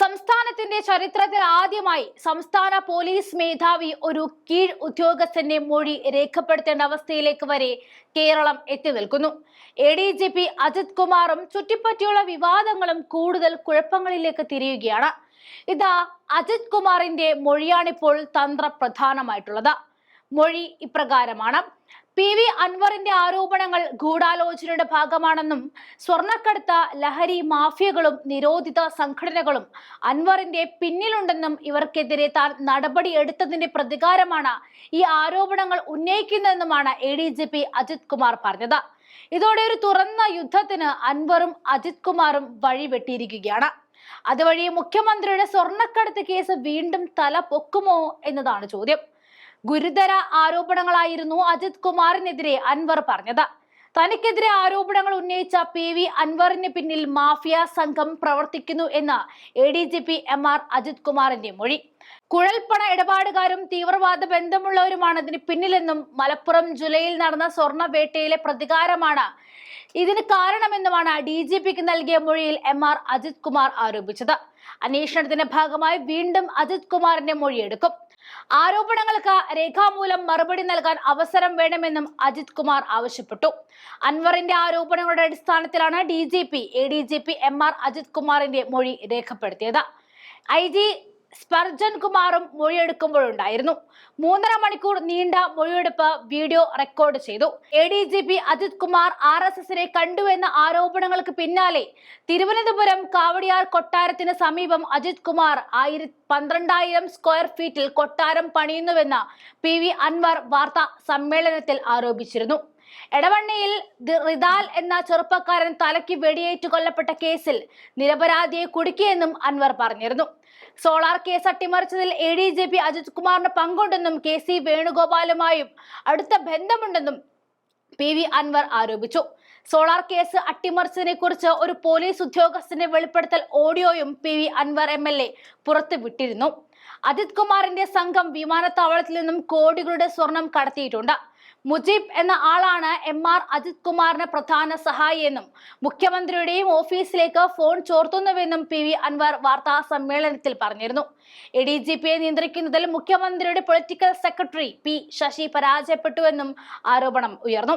സംസ്ഥാനത്തിന്റെ ചരിത്രത്തിൽ ആദ്യമായി സംസ്ഥാന പോലീസ് മേധാവി ഒരു കീഴ് ഉദ്യോഗസ്ഥന്റെ മൊഴി രേഖപ്പെടുത്തേണ്ട അവസ്ഥയിലേക്ക് വരെ കേരളം എത്തി നിൽക്കുന്നു. A D G P Ajith കുമാറും ചുറ്റിപ്പറ്റിയുള്ള വിവാദങ്ങളും കൂടുതൽ കുഴപ്പങ്ങളിലേക്ക് തിരിയുകയാണ്. ഇതാ അജിത് കുമാറിന്റെ മൊഴിയാണിപ്പോൾ തന്ത്രപ്രധാനമായിട്ടുള്ളത്. മൊഴി ഇപ്രകാരമാണ്. പി വി അൻവറിന്റെ ആരോപണങ്ങൾ ഗൂഢാലോചനയുടെ ഭാഗമാണെന്നും സ്വർണക്കടത്ത ലഹരി മാഫിയകളും നിരോധിത സംഘടനകളും അൻവറിന്റെ പിന്നിലുണ്ടെന്നും ഇവർക്കെതിരെ താൻ നടപടി എടുത്തതിന്റെ പ്രതികാരമാണ് ഈ ആരോപണങ്ങൾ ഉന്നയിക്കുന്നതെന്നുമാണ് A D G P Ajith Kumar പറഞ്ഞത്. ഇതോടെ ഒരു തുറന്ന യുദ്ധത്തിന് അൻവറും അജിത് കുമാറും വഴിവെട്ടിയിരിക്കുകയാണ്. അതുവഴി മുഖ്യമന്ത്രിയുടെ സ്വർണക്കടത്ത് കേസ് വീണ്ടും തല പൊക്കുമോ എന്നതാണ് ചോദ്യം. ഗുരുതര ആരോപണങ്ങളായിരുന്നു അജിത് കുമാറിനെതിരെ അൻവർ പറഞ്ഞത്. തനിക്കെതിരെ ആരോപണങ്ങൾ ഉന്നയിച്ച പി വി അൻവറിന് പിന്നിൽ മാഫിയ സംഘം പ്രവർത്തിക്കുന്നു എന്ന് A D G P M R Ajith കുമാറിന്റെ മൊഴി. കുഴൽപ്പണ ഇടപാടുകാരും തീവ്രവാദ ബന്ധമുള്ളവരുമാണ് ഇതിന് പിന്നിലെന്നും മലപ്പുറം ജുലൈയിൽ നടന്ന സ്വർണ വേട്ടയിലെ പ്രതികാരമാണ് ഇതിന് കാരണമെന്നുമാണ് ഡി ജി പിക്ക് നൽകിയ മൊഴിയിൽ എം ആർ അജിത് കുമാർ ആരോപിച്ചത്. അന്വേഷണത്തിന്റെ ഭാഗമായി വീണ്ടും അജിത് കുമാറിന്റെ മൊഴിയെടുക്കും ആരോപണങ്ങൾക്ക് രേഖാമൂലം മറുപടി നൽകാൻ അവസരം വേണമെന്നും അജിത് കുമാർ ആവശ്യപ്പെട്ടു. അൻവറിന്റെ ആരോപണങ്ങളുടെ അടിസ്ഥാനത്തിലാണ് D G P A D G P M R Ajith കുമാറിന്റെ മൊഴി രേഖപ്പെടുത്തിയത്. ഐ ജി സ്പർജൻ കുമാറും മൊഴിയെടുക്കുമ്പോഴുണ്ടായിരുന്നു. മൂന്നര മണിക്കൂർ നീണ്ട മൊഴിയെടുപ്പ് വീഡിയോ റെക്കോർഡ് ചെയ്തു. A D G P Ajith Kumar R S എസിനെ കണ്ടുവെന്ന ആരോപണങ്ങൾക്ക് പിന്നാലെ തിരുവനന്തപുരം കാവടിയാർ കൊട്ടാരത്തിന് സമീപം അജിത് കുമാർ ആയിര പന്ത്രണ്ടായിരം സ്ക്വയർ ഫീറ്റിൽ കൊട്ടാരം പണിയുന്നുവെന്ന് പി വി അൻവർ വാർത്താ സമ്മേളനത്തിൽ ആരോപിച്ചിരുന്നു. എടവണ്ണയിൽ റിദാൽ എന്ന ചെറുപ്പക്കാരൻ തലയ്ക്ക് വെടിയേറ്റ് കൊല്ലപ്പെട്ട കേസിൽ നിരപരാധിയെ കുടുക്കിയെന്നും അൻവർ പറഞ്ഞിരുന്നു. Solar case അട്ടിമറിച്ചതിൽ A D J P Ajith കുമാറിന് പങ്കുണ്ടെന്നും കെ സി വേണുഗോപാലുമായും അടുത്ത ബന്ധമുണ്ടെന്നും പി വി അൻവർ ആരോപിച്ചു. സോളാർ കേസ് അട്ടിമറിച്ചതിനെ കുറിച്ച് ഒരു പോലീസ് ഉദ്യോഗസ്ഥന്റെ വെളിപ്പെടുത്തൽ ഓഡിയോയും P V Anvar M L A പുറത്തുവിട്ടിരുന്നു. Ajith കുമാറിന്റെ സംഘം വിമാനത്താവളത്തിൽ നിന്നും കോടികളുടെ സ്വർണം കടത്തിയിട്ടുണ്ട് മുജീബ് എന്ന ആളാണ് എം ആർ അജിത് കുമാറിന് പ്രധാന സഹായി എന്നും മുഖ്യമന്ത്രിയുടെയും ഓഫീസിലേക്ക് ഫോൺ ചോർത്തുന്നുവെന്നും പി വി അൻവർ വാർത്താ സമ്മേളനത്തിൽ പറഞ്ഞിരുന്നു എ ഡി ജി പിയെ നിയന്ത്രിക്കുന്നതിൽ മുഖ്യമന്ത്രിയുടെ പൊളിറ്റിക്കൽ സെക്രട്ടറി പി ശശി പരാജയപ്പെട്ടുവെന്നും ആരോപണം ഉയർന്നു.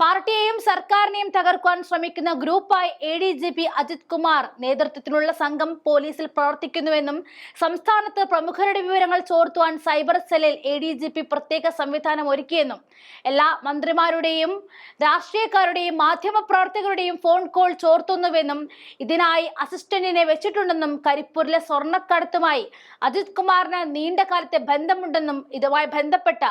പാർട്ടിയെയും സർക്കാരിനെയും തകർക്കുവാൻ ശ്രമിക്കുന്ന ഗ്രൂപ്പായി A D G P Ajith Kumar നേതൃത്വത്തിലുള്ള സംഘം പോലീസിൽ പ്രവർത്തിക്കുന്നുവെന്നും സംസ്ഥാനത്ത് പ്രമുഖരുടെ വിവരങ്ങൾ ചോർത്തുവാൻ സൈബർ സെല്ലിൽ എ ഡി ജി പി പ്രത്യേക സംവിധാനം ഒരുക്കിയെന്നും എല്ലാ മന്ത്രിമാരുടെയും രാഷ്ട്രീയക്കാരുടെയും മാധ്യമപ്രവർത്തകരുടെയും ഫോൺ കോൾ ചോർത്തുന്നുവെന്നും ഇതിനായി അസിസ്റ്റന്റിനെ വെച്ചിട്ടുണ്ടെന്നും കരിപ്പൂരിലെ സ്വർണക്കടത്തുമായി അജിത് കുമാറിന് നീണ്ട കാലത്തെ ബന്ധമുണ്ടെന്നും ഇതുമായി ബന്ധപ്പെട്ട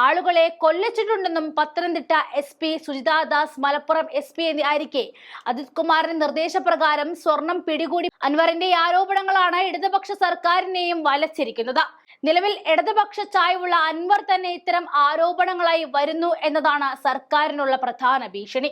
ആളുകളെ കൊല്ലിച്ചിട്ടുണ്ടെന്നും Pathanamthitta S Sujitha Das Malappuram S P എന്നിവരിക്കെ Ajith കുമാറിന്റെ നിർദ്ദേശപ്രകാരം സ്വർണം പിടികൂടി അൻവറിന്റെ ആരോപണങ്ങളാണ് ഇടതുപക്ഷ സർക്കാരിനെയും വലച്ചിരിക്കുന്നത്. നിലവിൽ ഇടതുപക്ഷ ചായ്വുള്ള അൻവർ തന്നെ ഇത്തരം ആരോപണങ്ങളായി വരുന്നു എന്നതാണ് സർക്കാരിനുള്ള പ്രധാന ഭീഷണി.